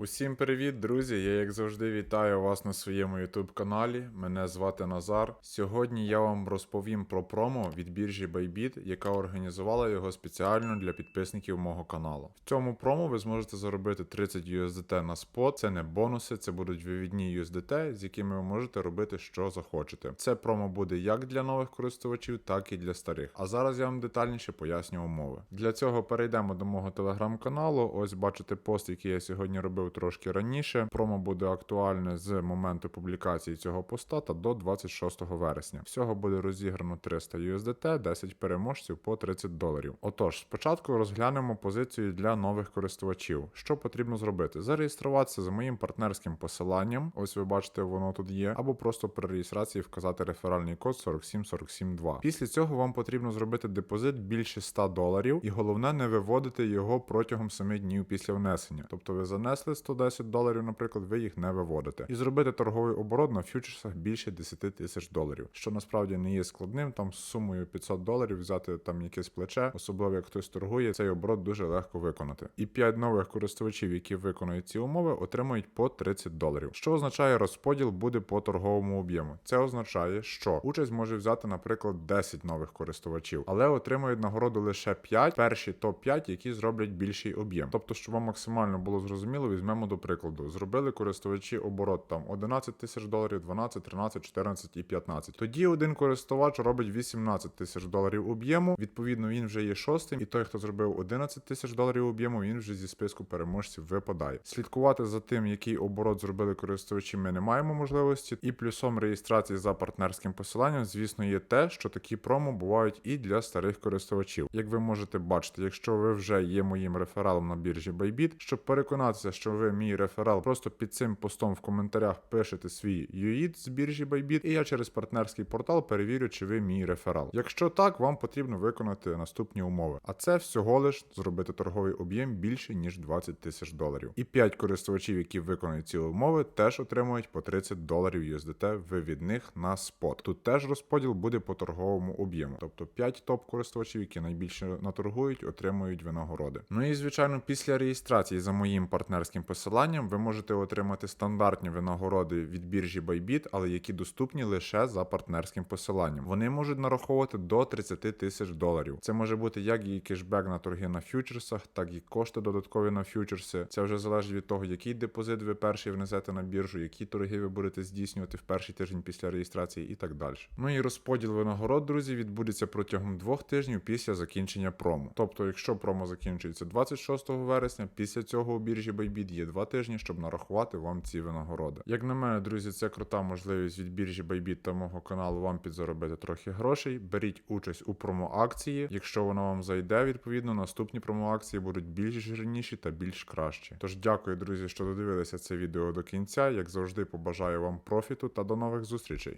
Усім привіт, друзі! Я як завжди вітаю вас на своєму YouTube каналі. Мене звати Назар. Сьогодні я вам розповім про промо від біржі Bybit, яка організувала його спеціально для підписників мого каналу. В цьому промо ви зможете заробити 30 USDT на спот. Це не бонуси, це будуть вивідні USDT, з якими ви можете робити що захочете. Це промо буде як для нових користувачів, так і для старих. А зараз я вам детальніше поясню умови. Для цього перейдемо до мого телеграм-каналу. Ось бачите пост, який я сьогодні робив трошки раніше. Промо буде актуальне з моменту публікації цього поста та до 26 вересня. Всього буде розіграно 300 USDT, 10 переможців по 30 доларів. Отож, спочатку розглянемо позицію для нових користувачів. Що потрібно зробити? Зареєструватися за моїм партнерським посиланням. Ось ви бачите, воно тут є, або просто при реєстрації вказати реферальний код 47472. Після цього вам потрібно зробити депозит більше 100 доларів, і головне не виводити його протягом 7 днів після внесення. Тобто ви занесли 110 доларів, наприклад, ви їх не виводите. І зробити торговий оборот на фьючерсах більше 10 тисяч доларів, що насправді не є складним. Там з сумою 500 доларів взяти там якесь плече, особливо як хтось торгує, цей оборот дуже легко виконати. І 5 нових користувачів, які виконують ці умови, отримують по 30 доларів. Що означає розподіл буде по торговому об'єму? Це означає, що участь може взяти, наприклад, 10 нових користувачів, але отримують нагороду лише 5, перші топ-5, які зроблять більший об'єм. Тобто, щоб вам максимально було зрозуміло, візьмемо до прикладу. Зробили користувачі оборот там 11 тисяч доларів, 12, 13, 14 і 15. Тоді один користувач робить 18 тисяч доларів об'єму. Відповідно, він вже є шостим, і той, хто зробив 11 тисяч доларів об'єму, він вже зі списку переможців випадає. Слідкувати за тим, який оборот зробили користувачі, ми не маємо можливості. І плюсом реєстрації за партнерським посиланням, звісно, є те, що такі промо бувають і для старих користувачів. Як ви можете бачити, якщо ви вже є моїм рефералом на біржі Bybit, щоб переконатися, що ви мій реферал, просто під цим постом в коментарях пишете свій UID з біржі Bybit, і я через партнерський портал перевірю, чи ви мій реферал. Якщо так, вам потрібно виконати наступні умови. А це всього лиш зробити торговий об'єм більше ніж 20 тисяч доларів. І 5 користувачів, які виконують ці умови, теж отримують по 30 доларів USDT вивідних на спот. Тут теж розподіл буде по торговому об'єму. Тобто 5 топ користувачів, які найбільше наторгують, отримують винагороди. Ну і звичайно, після реєстрації за моїм партнерським посиланням ви можете отримати стандартні винагороди від біржі Bybit, але які доступні лише за партнерським посиланням. Вони можуть нараховувати до 30 тисяч доларів. Це може бути як і кешбек на торги на фьючерсах, так і кошти додаткові на фьючерси. Це вже залежить від того, який депозит ви перший внесете на біржу, які торги ви будете здійснювати в перший тиждень після реєстрації і так далі. Ну і розподіл винагород, друзі, відбудеться протягом двох тижнів після закінчення промо. Тобто, якщо промо закінчується 26 вересня, після цього у біржі Bybit є два тижні, щоб нарахувати вам ці винагороди. Як на мене, друзі, це крута можливість від біржі Bybit та мого каналу вам підзаробити трохи грошей. Беріть участь у промо-акції. Якщо вона вам зайде, відповідно, наступні промо-акції будуть більш жирніші та більш кращі. Тож дякую, друзі, що додивилися це відео до кінця. Як завжди, побажаю вам профіту та до нових зустрічей.